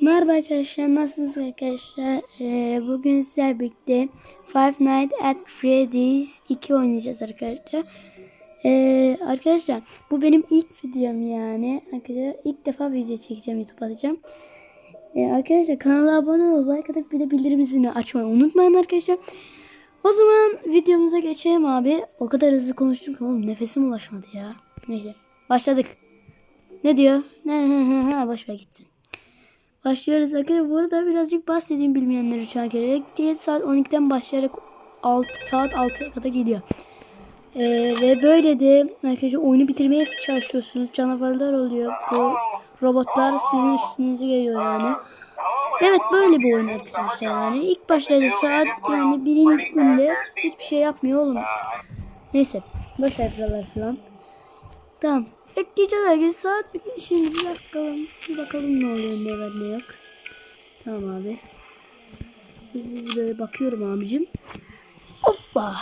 Merhaba arkadaşlar, nasılsınız arkadaşlar? Ee, bugün sizlerle birlikte Five Nights at Freddy's 2 oynayacağız arkadaşlar. Ee, arkadaşlar bu benim ilk videom yani. Arkadaşlar ilk defa video çekeceğim, YouTube atacağım. Ee, arkadaşlar kanala abone olup like atıp bir de bildirim zilini açmayı unutmayın arkadaşlar. O zaman videomuza geçelim abi. O kadar hızlı konuştum ki oğlum nefesim ulaşmadı ya. Neyse başladık. Ne diyor? Ne boş ver gitsin. Başlıyoruz arkadaşlar. Bu arada birazcık bahsedeyim bilmeyenler için arkadaşlar. Diye saat 12'den başlayarak 6 saat 6'ya kadar gidiyor. Ee, ve böyle de arkadaşlar oyunu bitirmeye çalışıyorsunuz. Canavarlar oluyor. Bu robotlar sizin üstünüze geliyor yani. Evet böyle bir oyun arkadaşlar yani. İlk başladı saat yani birinci günde hiçbir şey yapmıyor oğlum. Neyse. Boş ver falan. Tamam. Ekleyeceğiz herkes saat şimdi bir bakalım bir bakalım ne oluyor ne var ne yok. Tamam abi. Hızlı böyle bakıyorum abicim. Hoppa.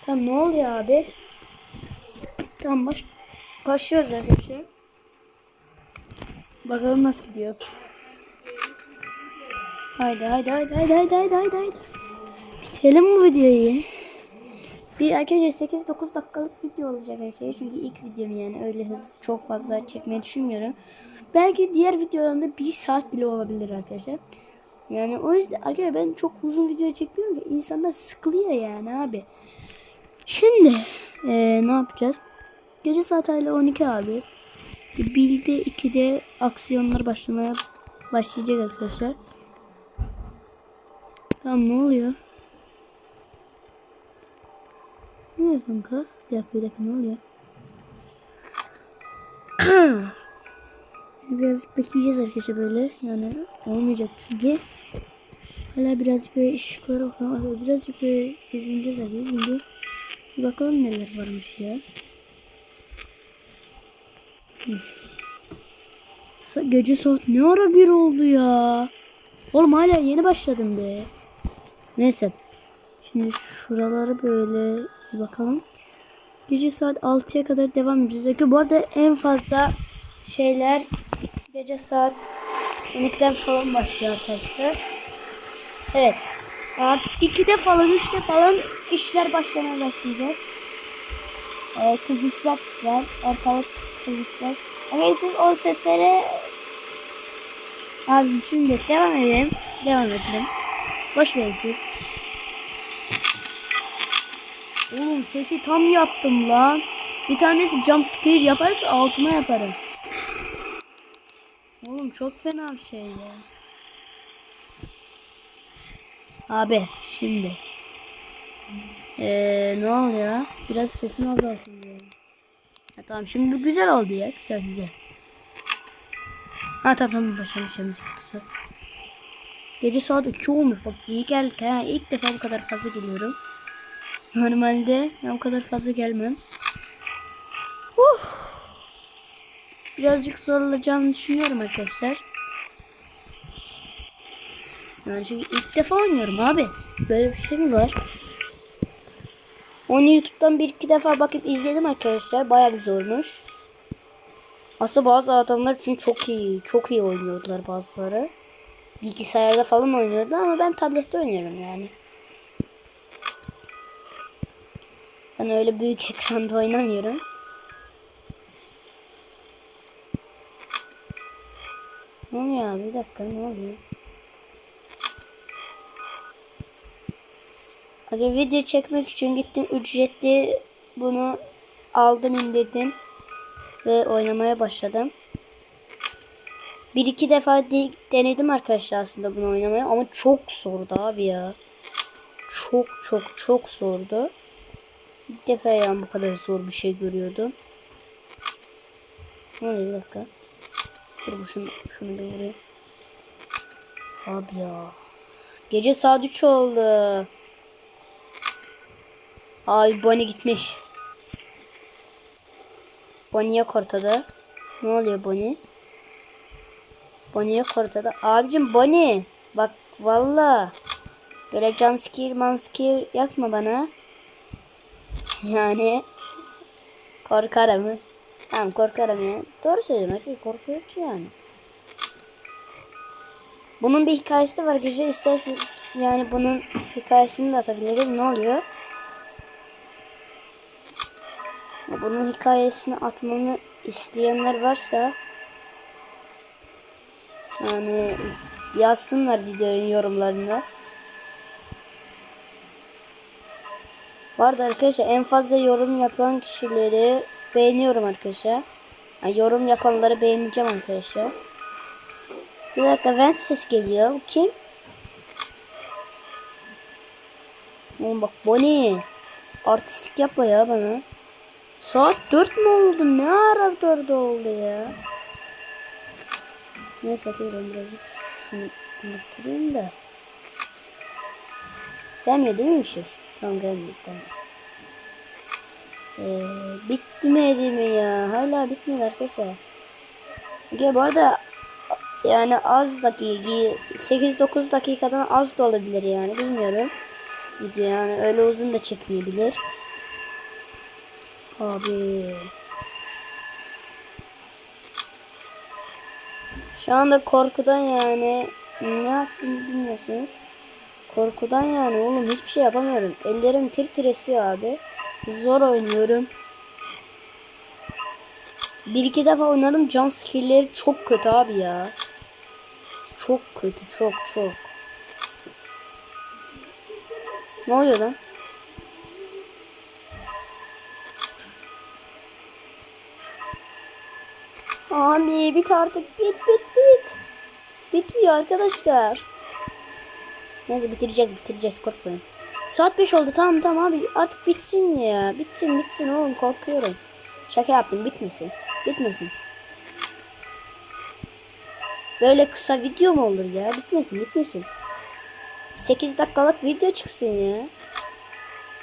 Tamam ne oluyor abi? Tamam baş başlıyoruz arkadaşlar. Bakalım nasıl gidiyor. Haydi haydi haydi haydi haydi haydi haydi. Bitirelim bu videoyu. Bir arkadaşlar 8-9 dakikalık video olacak arkadaşlar. Çünkü ilk videom yani öyle hız çok fazla çekmeyi düşünmüyorum. Belki diğer videolarımda 1 saat bile olabilir arkadaşlar. Yani o yüzden arkadaşlar ben çok uzun video çekmiyorum ki insanlar sıkılıyor yani abi. Şimdi eee, ne yapacağız? Gece saat hala 12 abi. 1'de 2'de aksiyonlar başlamaya başlayacak arkadaşlar. Tamam ne oluyor? Ne oluyor kanka? Bir dakika bir dakika ne oluyor? Birazcık bekleyeceğiz arkadaşlar böyle. Yani olmayacak çünkü. Hala birazcık böyle ışıklara bakalım. Birazcık böyle gezineceğiz abi. Şimdi bir bakalım neler varmış ya. Neyse. Gece saat ne ara bir oldu ya? Oğlum hala yeni başladım be. Neyse. Şimdi şuraları böyle bakalım. Gece saat 6'ya kadar devam edeceğiz. Bu arada en fazla şeyler gece saat 12'den falan başlıyor arkadaşlar. Evet. Abi 2'de falan 3'te falan işler başlamaya başlayacak. Ee, kızışacak işler. Ortalık kızışacak. Ama siz o seslere Abi şimdi devam edelim. Devam edelim. Boş verin siz. Oğlum sesi tam yaptım lan. Bir tanesi jump scare yaparsa altıma yaparım. Oğlum çok fena bir şey ya. Abi şimdi. Ee, ne oluyor? Biraz sesini azaltayım ya. Ha, tamam şimdi güzel oldu ya. Güzel güzel. Ha tamam tamam başlamış ya müzik kutusu. Gece saat 2 olmuş. Bak iyi gel. Ha, ilk defa bu kadar fazla geliyorum. Normalde ben o kadar fazla gelmem. Uh. Birazcık zor olacağını düşünüyorum arkadaşlar. Yani çünkü ilk defa oynuyorum abi. Böyle bir şey mi var? Onu YouTube'dan bir iki defa bakıp izledim arkadaşlar. Bayağı bir zormuş. Aslında bazı adamlar için çok iyi, çok iyi oynuyordular bazıları. Bilgisayarda falan oynuyordu ama ben tablette oynuyorum yani. Ben öyle büyük ekranda oynamıyorum. Ne oluyor abi? Bir dakika ne oluyor? Hadi video çekmek için gittim ücretli bunu aldım indirdim ve oynamaya başladım. Bir iki defa de- denedim arkadaşlar aslında bunu oynamaya ama çok zordu abi ya. Çok çok çok zordu. İlk defa yani bu kadar zor bir şey görüyordum. Oluyor bir dakika. Dur şunu, şunu bir vurayım. Abi ya. Gece saat 3 oldu. Abi Bonnie gitmiş. Bonnie yok ortada. Ne oluyor Bonnie? Bonnie yok ortada. Abicim Bonnie. Bak valla. Böyle jumpscare manskir yapma bana. Yani korkarım. Tamam korkarım ya. Doğru söylüyorum. Erkek korkuyor ki yani. Bunun bir hikayesi de var arkadaşlar. İsterseniz yani bunun hikayesini de atabilirim. Ne oluyor? Bunun hikayesini atmamı isteyenler varsa yani yazsınlar videonun yorumlarına. Vardı arkadaşlar en fazla yorum yapan kişileri beğeniyorum arkadaşlar. Yani yorum yapanları beğeneceğim arkadaşlar. Bir dakika vent ses geliyor. Bu kim? Oğlum bak Bonnie. Artistik yapma ya bana. Saat 4 mü oldu? Ne ara 4 oldu ya? Neyse atıyorum birazcık. Şunu unutturayım da. Gelmiyor değil mi bir şey? Tamam gelmiyor tamam. Ee, bitmedi mi ya? Hala bitmedi arkadaşlar. Okay, bu arada yani az dakika 8-9 dakikadan az da olabilir yani bilmiyorum. Video yani öyle uzun da çekmeyebilir. Abi. Şu anda korkudan yani ne yaptığımı bilmiyorsun. Korkudan yani oğlum hiçbir şey yapamıyorum. Ellerim tir tir esiyor abi. Zor oynuyorum. Bir iki defa oynadım. Can skill'leri çok kötü abi ya. Çok kötü. Çok çok. Ne oluyor lan? Abi bit artık. Bit bit bit. Bitmiyor arkadaşlar. Neyse bitireceğiz bitireceğiz korkmayın. Saat 5 oldu tamam tamam abi artık bitsin ya. Bitsin bitsin oğlum korkuyorum. Şaka yaptım bitmesin. Bitmesin. Böyle kısa video mu olur ya? Bitmesin bitmesin. 8 dakikalık video çıksın ya.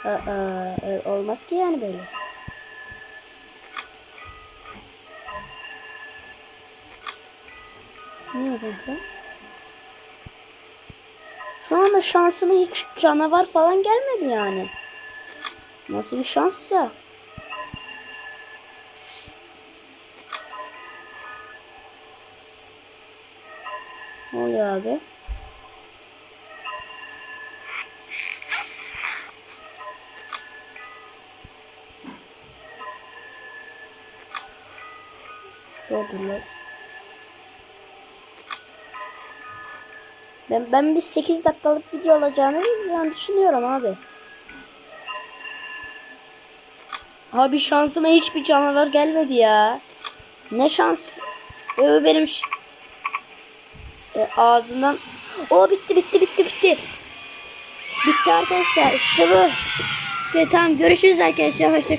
Aa, e, olmaz ki yani böyle. Ne yapayım Şu anda şansıma hiç canavar falan gelmedi yani. Nasıl bir şanssa? Ne oluyor abi? Doğdular. Ben, ben bir 8 dakikalık video olacağını yani düşünüyorum abi. Abi şansıma hiçbir canavar gelmedi ya. Ne şans. Ee, benim ş- e, ağzımdan. O bitti bitti bitti bitti. Bitti arkadaşlar işte bu. Ve tamam görüşürüz arkadaşlar. Hoşçakalın.